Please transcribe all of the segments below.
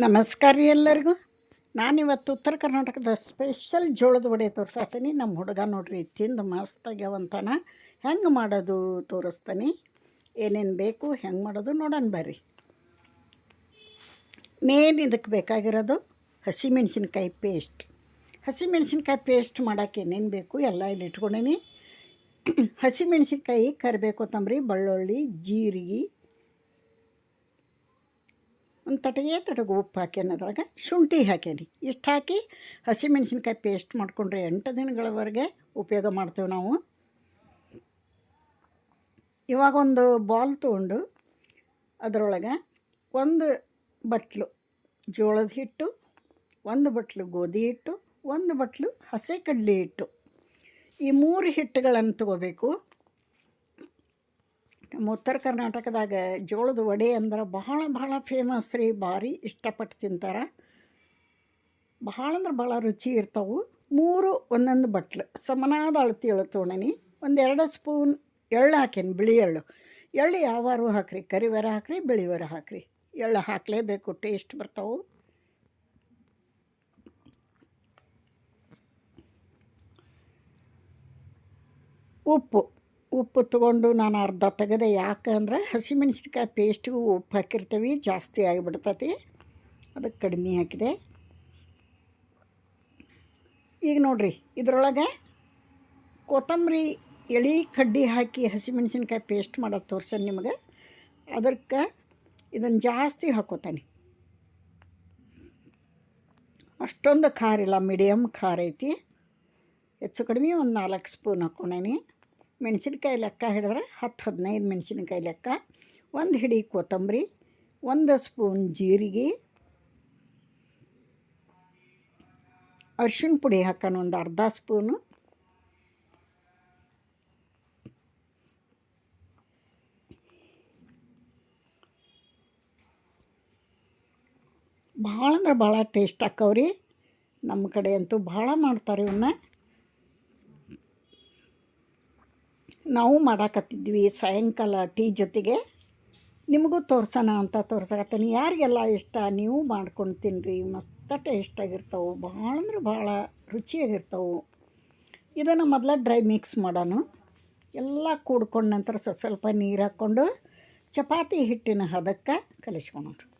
ನಮಸ್ಕಾರ ರೀ ಎಲ್ಲರಿಗೂ. ನಾನಿವತ್ತು ಉತ್ತರ ಕರ್ನಾಟಕದ ಸ್ಪೆಷಲ್ ಜೋಳದ ವಡೆ ತೋರಿಸ್ತೀನಿ. ನಮ್ಮ ಹುಡುಗ ನೋಡ್ರಿ, ತಿಂದು ಮಸ್ತಾಗ್ಯಾವಂತನ ಹೆಂಗೆ ಮಾಡೋದು ತೋರಿಸ್ತೀನಿ. ಏನೇನು ಬೇಕು, ಹೆಂಗೆ ಮಾಡೋದು ನೋಡೋಣ ಬರ್ರಿ. ಮೇನ್ ಇದಕ್ಕೆ ಬೇಕಾಗಿರೋದು ಹಸಿಮೆಣ್ಸಿನ್ಕಾಯಿ ಪೇಸ್ಟ್ ಹಸಿಮೆಣ್ಸಿನ್ಕಾಯಿ ಪೇಸ್ಟ್ ಮಾಡೋಕೆ ಏನೇನು ಬೇಕು ಎಲ್ಲ ಇಲ್ಲಿ ಇಟ್ಕೊಂಡೀನಿ. ಹಸಿಮೆಣ್ಸಿನ್ಕಾಯಿ ಕರಿಬೇಕು ಕೊತ್ತಂಬರಿ, ಬೆಳ್ಳುಳ್ಳಿ, ಜೀರಿಗೆ ಒಂದು ತಟಗೆ ತಟಗೆ ಉಪ್ಪು ಹಾಕ್ಯಾನ ಅದ್ರಾಗ ಶುಂಠಿ ಹಾಕೇನಿ. ಇಷ್ಟು ಹಾಕಿ ಹಸಿಮೆಣ್ಸಿನ್ಕಾಯಿ ಪೇಸ್ಟ್ ಮಾಡಿಕೊಂಡ್ರೆ ಎಂಟು ದಿನಗಳವರೆಗೆ ಉಪಯೋಗ ಮಾಡ್ತೇವೆ ನಾವು. ಇವಾಗ ಒಂದು ಬಾಲ್ ತೊಗೊಂಡು ಅದರೊಳಗೆ ಒಂದು ಬಟ್ಲು, ಜೋಳದ ಹಿಟ್ಟು, ಒಂದು ಬಟ್ಲು ಗೋಧಿ ಹಿಟ್ಟು, ಒಂದು ಬಟ್ಲು ಹಸಿ ಕಡ್ಲೆ ಹಿಟ್ಟು. ಈ ಮೂರು ಹಿಟ್ಟುಗಳನ್ನು ತಗೋಬೇಕು. ನಮ್ಮ ಉತ್ತರ ಕರ್ನಾಟಕದಾಗ ಜೋಳದ ವಡೆ ಅಂದ್ರೆ ಬಹಳ ಬಹಳ ಫೇಮಸ್ ರೀ, ಭಾರಿ ಇಷ್ಟಪಟ್ಟು ತಿಂತಾರೆ. ಬಹಳ ಅಂದ್ರೆ ಭಾಳ ರುಚಿ ಇರ್ತಾವೆ. ಮೂರು ಒಂದೊಂದು ಬಟ್ಲು, ಸಮನಾದ ಅಳತಿ ಎಳು ಒಂದೆರಡು ಸ್ಪೂನ್ ಎಳ್ಳು ಹಾಕೇನಿ, ಬಿಳಿ ಎಳ್ಳು. ಎಳ್ಳು ಯಾವಾರು ಹಾಕ್ರಿ, ಕರಿವರ ಹಾಕ್ರಿ, ಬಿಳಿವರ ಹಾಕ್ರಿ. ಎಳ್ಳು ಹಾಕಲೇಬೇಕು, ಟೇಸ್ಟ್ ಬರ್ತಾವೆ. ಉಪ್ಪು ಉಪ್ಪು ತೊಗೊಂಡು ನಾನು ಅರ್ಧ ತೆಗೆದೆ. ಯಾಕಂದ್ರೆ ಹಸಿಮೆಣಸಿನ್ಕಾಯಿ ಪೇಸ್ಟಿಗೂ ಉಪ್ಪು ಹಾಕಿರ್ತೀವಿ, ಜಾಸ್ತಿ ಆಗಿಬಿಡ್ತತಿ. ಅದಕ್ಕೆ ಕಡಿಮೆ ಹಾಕಿದೆ. ಈಗ ನೋಡಿರಿ, ಇದರೊಳಗೆ ಕೊತ್ತಂಬರಿ, ಎಳಿ, ಕಡ್ಡಿ ಹಾಕಿ ಹಸಿಮೆಣಸಿನ್ಕಾಯಿ ಪೇಸ್ಟ್ ಮಾಡೋದು ತೋರ್ಸೋಣ ನಿಮಗೆ. ಅದಕ್ಕೆ ಇದನ್ನು ಜಾಸ್ತಿ ಹಾಕೋತಾನೆ. ಅಷ್ಟೊಂದು ಖಾರ ಇಲ್ಲ, ಮೀಡಿಯಮ್ ಖಾರ ಐತಿ. ಹೆಚ್ಚು ಕಡಿಮೆ ಒಂದು ನಾಲ್ಕು ಸ್ಪೂನ್ ಹಾಕ್ಕೊಂಡೇನಿ ಮೆಣಸಿನ್ಕಾಯಿ ಲೆಕ್ಕ ಹಿಡಿದ್ರೆ ಹತ್ತು ಹದಿನೈದು ಮೆಣಸಿನ್ಕಾಯಿ ಲೆಕ್ಕ. ಒಂದು ಹಿಡಿ ಕೊತ್ತಂಬರಿ, ಒಂದು ಸ್ಪೂನ್ ಜೀರಿಗೆ, ಅರ್ಶಿಣ ಪುಡಿ ಹಾಕೋಣ ಒಂದು ಅರ್ಧ ಸ್ಪೂನು. ಭಾಳ ಅಂದ್ರೆ ಭಾಳ ಟೇಸ್ಟ್ ಹಾಕವ್ರಿ ನಮ್ಮ ಕಡೆ ಅಂತೂ ಭಾಳ ಮಾಡ್ತಾರೆ ಇವನ್ನ ನಾವು ಮಾಡಾಕತ್ತಿದ್ವಿ ಸಾಯಂಕಾಲ ಟೀ ಜೊತೆಗೆ. ನಿಮಗೂ ತೋರ್ಸೋಣ ಅಂತ ತೋರ್ಸಕತ್ತೀನಿ. ಯಾರಿಗೆಲ್ಲ ಇಷ್ಟ, ನೀವು ಮಾಡ್ಕೊಂಡು ತಿನ್ನಿರಿ ಮಸ್ತ ಟೇಸ್ಟಾಗಿರ್ತವೆ ಭಾಳ ಅಂದ್ರೆ ಭಾಳ ರುಚಿಯಾಗಿರ್ತವೆ. ಇದನ್ನು ಮೊದಲು ಡ್ರೈ ಮಿಕ್ಸ್ ಮಾಡೋಣ. ಎಲ್ಲ ಕೂಡ್ಕೊಂಡ ನಂತರ ಸ್ವಲ್ಪ ಸ್ವಲ್ಪ ನೀರು ಹಾಕ್ಕೊಂಡು ಚಪಾತಿ ಹಿಟ್ಟಿನ ಹದಕ್ಕೆ ಕಲಿಸ್ಕೊಳೋಣ.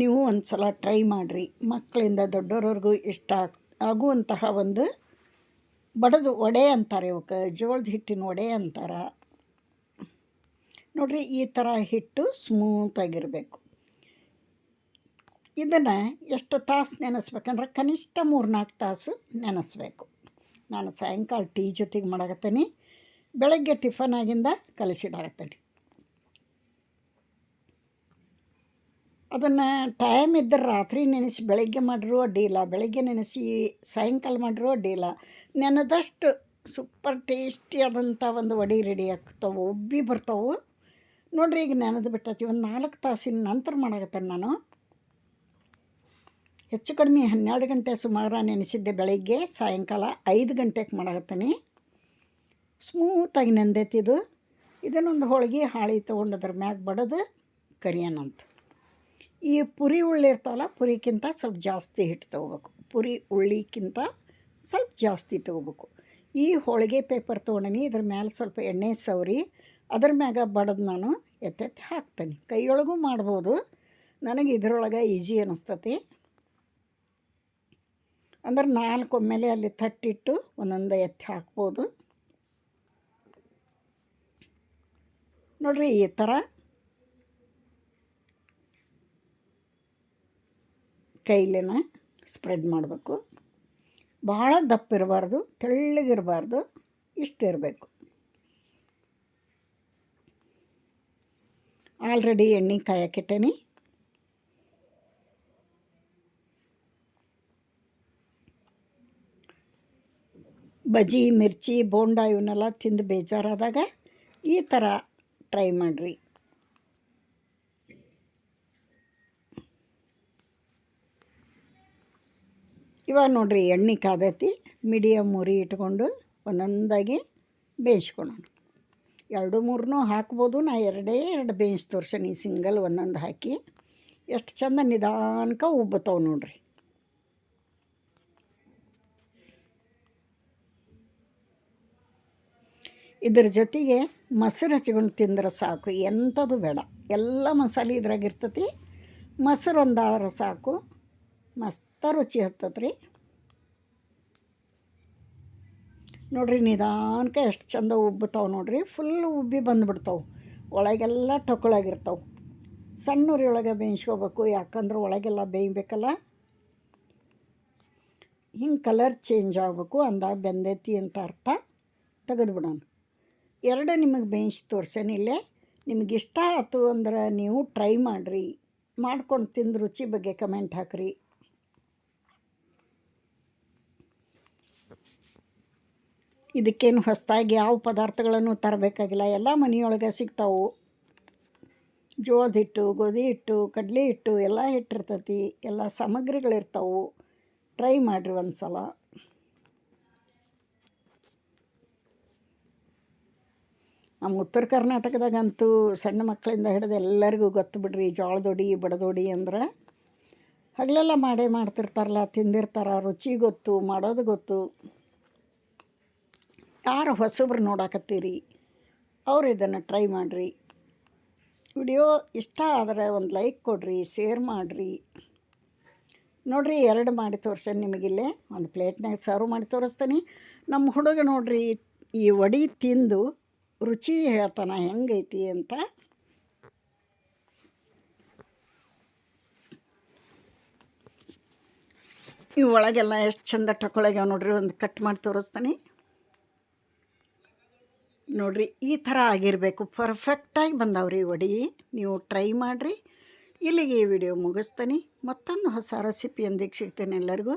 ನೀವು ಒಂದು ಸಲ ಟ್ರೈ ಮಾಡಿರಿ. ಮಕ್ಕಳಿಂದ ದೊಡ್ಡವ್ರವ್ರಿಗೂ ಇಷ್ಟ ಆಗುವಂತಹ ಒಂದು ಬಡದು ವಡೆ ಅಂತಾರೆ ಇವಕ್ಕೆ ಜೋಳದ ಹಿಟ್ಟಿನ ವಡೆ ಅಂತಾರೆ. ನೋಡಿರಿ ಈ ಥರ ಹಿಟ್ಟು ಸ್ಮೂತಾಗಿರಬೇಕು ಇದನ್ನು ಎಷ್ಟು ತಾಸು ನೆನೆಸ್ಬೇಕಂದ್ರೆ ಕನಿಷ್ಠ ಮೂರು ನಾಲ್ಕು ತಾಸು ನೆನೆಸ್ಬೇಕು. ನಾನು ಸಾಯಂಕಾಲ ಟೀ ಜೊತೆಗೆ ಮಾಡಾಕತ್ತೀನಿ, ಬೆಳಗ್ಗೆ ಟಿಫನ್ ಆಗಿಂದ ಕಲಿಸಿಡಾಕತ್ತೀನಿ. ಅದನ್ನು ಟೈಮ್ ಇದ್ದರೆ ರಾತ್ರಿ ನೆನೆಸಿ ಬೆಳಗ್ಗೆ ಮಾಡಿರೋ ಅಡ್ಡಿಲ್ಲ ಬೆಳಗ್ಗೆ ನೆನೆಸಿ ಸಾಯಂಕಾಲ ಮಾಡಿರೋ ಅಡ್ಡಿಲ್ಲ ನೆನೆದಷ್ಟು ಸೂಪರ್ ಟೇಸ್ಟಿಯಾದಂಥ ಒಂದು ವಡೆ ರೆಡಿ ಆಗ್ತಾವೆ, ಉಬ್ಬಿ ಬರ್ತಾವೆ. ನೋಡ್ರಿ ಈಗ ನೆನೆದು ಬಿಟ್ಟೈತಿ, ಒಂದು ನಾಲ್ಕು ತಾಸಿನ ನಂತರ ಮಾಡಾಕತ್ತೇನೆ ನಾನು. ಹೆಚ್ಚು ಕಡಿಮೆ ಹನ್ನೆರಡು ಗಂಟೆ ಸುಮಾರು ನೆನೆಸಿದ್ದೆ ಬೆಳಗ್ಗೆ, ಸಾಯಂಕಾಲ ಐದು ಗಂಟೆಗೆ ಮಾಡಾಕತ್ತೀನಿ. ಸ್ಮೂತಾಗಿ ನೆಂದೈತಿದು ಇದನ್ನೊಂದು ಹೋಳಿಗೆ, ಹಾಳಿ ತೊಗೊಂಡು ಅದ್ರ ಮ್ಯಾಗ ಬಡದು ಕರಿಯೋಣಂತ ಈ ಪುರಿ ಉಳ್ಳಿ ಇರ್ತಾವಲ್ಲ, ಪುರಿಕ್ಕಿಂತ ಸ್ವಲ್ಪ ಜಾಸ್ತಿ ಹಿಟ್ಟು ತೊಗೋಬೇಕು. ಪುರಿ ಉಳ್ಳಿಕ್ಕಿಂತ ಸ್ವಲ್ಪ ಜಾಸ್ತಿ ತೊಗೋಬೇಕು. ಈ ಹೋಳಿಗೆ ಪೇಪರ್ ತೊಗೊಂಡೀನಿ, ಇದ್ರ ಮ್ಯಾಲೆ ಸ್ವಲ್ಪ ಎಣ್ಣೆ ಸವರಿ, ಅದ್ರ ಮ್ಯಾಗ ಬಡದು ನಾನು ಎತ್ತೆತ್ತಿ ಹಾಕ್ತೇನೆ. ಕೈಯೊಳಗೂ ಮಾಡ್ಬೋದು. ನನಗೆ ಇದರೊಳಗೆ ಈಜಿ ಅನ್ನಿಸ್ತತಿ ಅಂದ್ರೆ ನಾಲ್ಕು ಒಮ್ಮೆಲೆ ಅಲ್ಲಿ ತಟ್ಟಿಟ್ಟು ಒಂದೊಂದು ಎತ್ತಿ ಹಾಕ್ಬೋದು. ನೋಡಿರಿ ಈ ಥರ ಕೈಲೇನ ಸ್ಪ್ರೆಡ್ ಮಾಡಬೇಕು. ಭಾಳ ದಪ್ಪ ಇರಬಾರ್ದು ತೆಳ್ಳಗಿರಬಾರ್ದು, ಇಷ್ಟು ಇರಬೇಕು. ಆಲ್ರೆಡಿ ಎಣ್ಣೆ ಕಾಯಕ್ಕಿಟ್ಟೇನಿ ಬಜ್ಜಿ, ಮಿರ್ಚಿ, ಬೋಂಡ, ಇವನ್ನೆಲ್ಲ ತಿಂದು ಬೇಜಾರಾದಾಗ ಈ ಥರ ಟ್ರೈ ಮಾಡಿರಿ. ಇವಾಗ ನೋಡಿರಿ ಎಣ್ಣೆ ಕಾದೈತಿ ಮೀಡಿಯಮ್ ಉರಿ ಇಟ್ಕೊಂಡು ಒಂದೊಂದಾಗಿ ಬೇಯಿಸ್ಕೊಳೋಣ. ಎರಡು ಮೂರನ್ನೂ ಹಾಕ್ಬೋದು, ನಾ ಎರಡೇ ಎರಡು ಬೇಯಿಸಿ ತೋರ್ಸೀನಿ, ಸಿಂಗಲ್ ಒಂದೊಂದು ಹಾಕಿ. ಎಷ್ಟು ಚಂದ ನಿಧಾನಕ ಉಬ್ಬತಾವೆ ನೋಡ್ರಿ. ಇದ್ರ ಜೊತೆಗೆ ಮೊಸರು ಹಚ್ಕೊಂಡು ತಿಂದ್ರೆ ಸಾಕು, ಎಂಥದ್ದು ಬೇಡ. ಎಲ್ಲ ಮಸಾಲೆ ಇದ್ರಾಗಿರ್ತತಿ ಮೊಸರು ಒಂದಾದ್ರೆ ಸಾಕು. ಮಸ್ತ ರುಚಿ ಹತ್ತತ್ರಿ. ರೀ ನೋಡ್ರಿ ನಿಧಾನಕ್ಕೆ ಎಷ್ಟು ಚಂದ ಉಬ್ಬುತ್ತಾವೆ ನೋಡ್ರಿ. ಫುಲ್ ಉಬ್ಬಿ ಬಂದುಬಿಡ್ತಾವೆ. ಒಳಗೆಲ್ಲ ಟೊಕೊಳಾಗಿರ್ತಾವೆ ಸಣ್ಣ ಒಳಗೆ ಬೇಯಿಸ್ಕೋಬೇಕು, ಯಾಕಂದ್ರೆ ಒಳಗೆಲ್ಲ ಬೇಯಬೇಕಲ್ಲ. ಹಿಂಗೆ ಕಲರ್ ಚೇಂಜ್ ಆಗಬೇಕು, ಅಂದಾಗ ಬೆಂದೈತಿ ಅಂತ ಅರ್ಥ. ತೆಗೆದುಬಿಡೋಣ ಎರಡು ನಿಮಗೆ ಬೇಯಿಸಿ ತೋರ್ಸೇನಿಲ್ಲೇ ನಿಮಗೆ ಇಷ್ಟ ಆಯ್ತು ಅಂದ್ರೆ ನೀವು ಟ್ರೈ ಮಾಡಿರಿ. ಮಾಡ್ಕೊಂಡು ತಿಂದು ರುಚಿ ಬಗ್ಗೆ ಕಮೆಂಟ್ ಹಾಕಿರಿ. ಇದಕ್ಕೇನು ಹೊಸದಾಗಿ ಯಾವ ಪದಾರ್ಥಗಳನ್ನು ತರಬೇಕಾಗಿಲ್ಲ, ಎಲ್ಲ ಮನೆಯೊಳಗೆ ಸಿಗ್ತಾವು. ಜೋಳದ ಹಿಟ್ಟು ಗೋಧಿ ಹಿಟ್ಟು ಕಡಲೆ ಹಿಟ್ಟು ಎಲ್ಲ ಹಿಟ್ಟಿರ್ತೈತಿ ಎಲ್ಲ ಸಾಮಗ್ರಿಗಳಿರ್ತಾವೆ. ಟ್ರೈ ಮಾಡಿರಿ ಒಂದು ಸಲ ನಮ್ಮ ಉತ್ತರ ಕರ್ನಾಟಕದಾಗಂತೂ ಸಣ್ಣ ಮಕ್ಕಳಿಂದ ಹಿಡಿದು ಎಲ್ಲರಿಗೂ ಗೊತ್ತು ಬಿಡ್ರಿ ಜೋಳದೊಡಿ, ಬಡದೊಡಿ ಅಂದ್ರೆ. ಹಗಲೆಲ್ಲ ಮಾಡೇ ಮಾಡ್ತಿರ್ತಾರಲ್ಲ, ತಿಂದಿರ್ತಾರ, ರುಚಿ ಗೊತ್ತು, ಮಾಡೋದು ಗೊತ್ತು. ಯಾರು ಹೊಸಬ್ರು ನೋಡಾಕತ್ತೀರಿ? ಅವ್ರು ಇದನ್ನು ಟ್ರೈ ಮಾಡಿರಿ. ವಿಡಿಯೋ ಇಷ್ಟ ಆದರೆ ಒಂದು ಲೈಕ್ ಕೊಡ್ರಿ ಶೇರ್ ಮಾಡಿರಿ. ನೋಡಿರಿ, ಎರಡು ಮಾಡಿ ತೋರಿಸ್ತೇನೆ ನಿಮಗಿಲ್ಲೇ. ಒಂದು ಪ್ಲೇಟ್ನಾಗ ಸರ್ವ್ ಮಾಡಿ ತೋರಿಸ್ತೀನಿ. ನಮ್ಮ ಹುಡುಗ ನೋಡಿರಿ, ಈ ವಡಿ ತಿಂದು ರುಚಿ ಹೇಳ್ತಾನ, ಹೆಂಗೈತಿ ಅಂತ. ಇವು ಒಳಗೆಲ್ಲ ಎಷ್ಟು ಚಂದ ಟಕೊಳಗ್ಯಾವ ನೋಡ್ರಿ, ಒಂದು ಕಟ್ ಮಾಡಿ ತೋರಿಸ್ತೀನಿ. ನೋಡ್ರಿ, ಈ ಥರ ಆಗಿರಬೇಕು. ಪರ್ಫೆಕ್ಟಾಗಿ ಬಂದವ್ರಿ ವಡಿ. ನೀವು ಟ್ರೈ ಮಾಡಿರಿ. ಇಲ್ಲಿಗೆ ಈ ವಿಡಿಯೋ ಮುಗಿಸ್ತೀನಿ. ಮತ್ತೊಂದು ಹೊಸ ರೆಸಿಪಿಯೊಂದಿಗೆ ಸಿಗ್ತೇನೆ ಎಲ್ಲರಿಗೂ.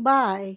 ಬಾಯ್